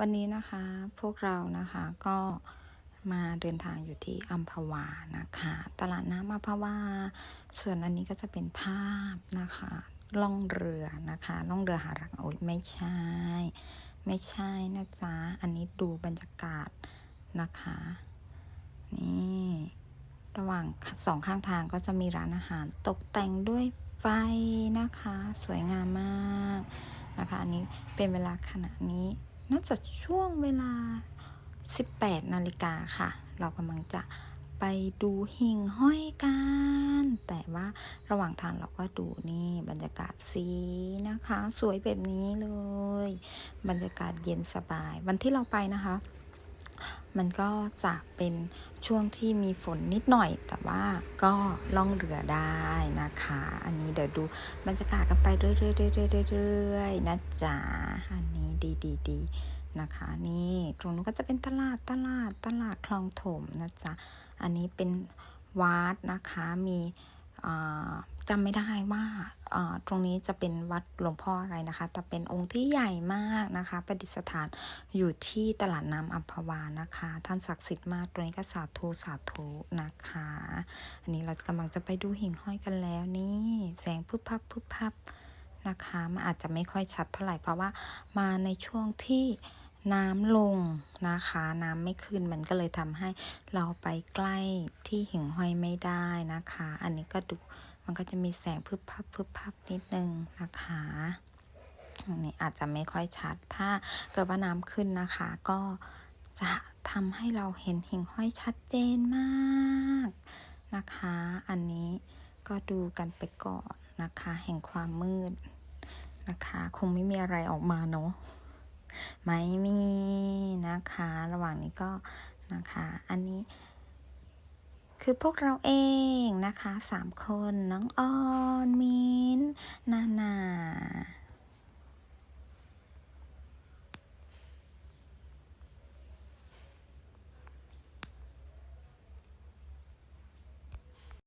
วันนี้นะคะพวกเรานะคะก็มาเดินทางอยู่ที่อัมพวานะคะ ตลาดน้ำอัมพวา ส่วนอันนี้ก็จะเป็นภาพนะคะล่องเรือนะคะล่องเรือหารักโอ๊ยไม่ใช่ ไม่ใช่นะจ๊ะ อันนี้ดูบรรยากาศนะคะ นี่ระหว่างสองข้างทางก็จะมีร้านอาหารตกแต่งด้วยไฟนะคะ สวยงามมากนะคะ อันนี้เป็นเวลาขณะนี้ น่าจะช่วงเวลา 18 นาฬิกาค่ะ เรากำลังจะไปดูหิ่งห้อยกัน แต่ว่าระหว่างทางเราก็ดูนี่บรรยากาศสีนะคะ สวยแบบนี้เลย บรรยากาศเย็นสบาย วันที่เราไปนะคะ มันก็จะเป็นช่วงที่มีฝนนิดหน่อย แต่ว่าก็ล่องเรือได้นะคะ อันนี้เดี๋ยวดูบรรยากาศกันไปเรื่อยๆๆๆๆนะจ๊ะอันนี้ดีๆๆนะคะ นี่ตรงนู้นก็จะเป็นตลาดตลาดตลาดคลองถมนะจ๊ะอันนี้เป็นวัดนะคะมีอ่า จำไม่ได้ว่าตรงนี้จะเป็นวัดหลวงพ่ออะไรนะคะ แต่เป็นองค์ที่ใหญ่มากนะคะ ประดิษฐานอยู่ที่ตลาดน้ำอัมพวานะคะ ท่านศักดิ์สิทธิ์มาก ตรงนี้ก็สาธุสาธุนะคะ อันนี้เรากำลังจะไปดูหิ่งห้อยกันแล้วนี่ แสงพึบพับพึบพับนะคะมันอาจจะไม่ค่อยชัดเท่าไหร่ เพราะว่ามาในช่วงที่น้ำลงนะคะ น้ำไม่ขึ้นมันก็เลยทำให้เราไปใกล้ที่หิ่งห้อยไม่ได้นะคะ อันนี้ก็ดู มันก็จะมีแสงพึบพับพึบพับนิดนึงนะคะอันนี้อาจจะไม่ค่อยชัด ถ้าเกิดว่าน้ำขึ้นนะคะ ก็จะทำให้เราเห็นหิ่งห้อยชัดเจนมากนะคะ อันนี้ก็ดูกันไปก่อนนะคะ แห่งความมืดนะคะ คงไม่มีอะไรออกมาเนาะไม่มีนะคะ ระหว่างนี้ก็นะคะ อันนี้ คือพวกเราเองนะคะสามคนน้องออนมินนานา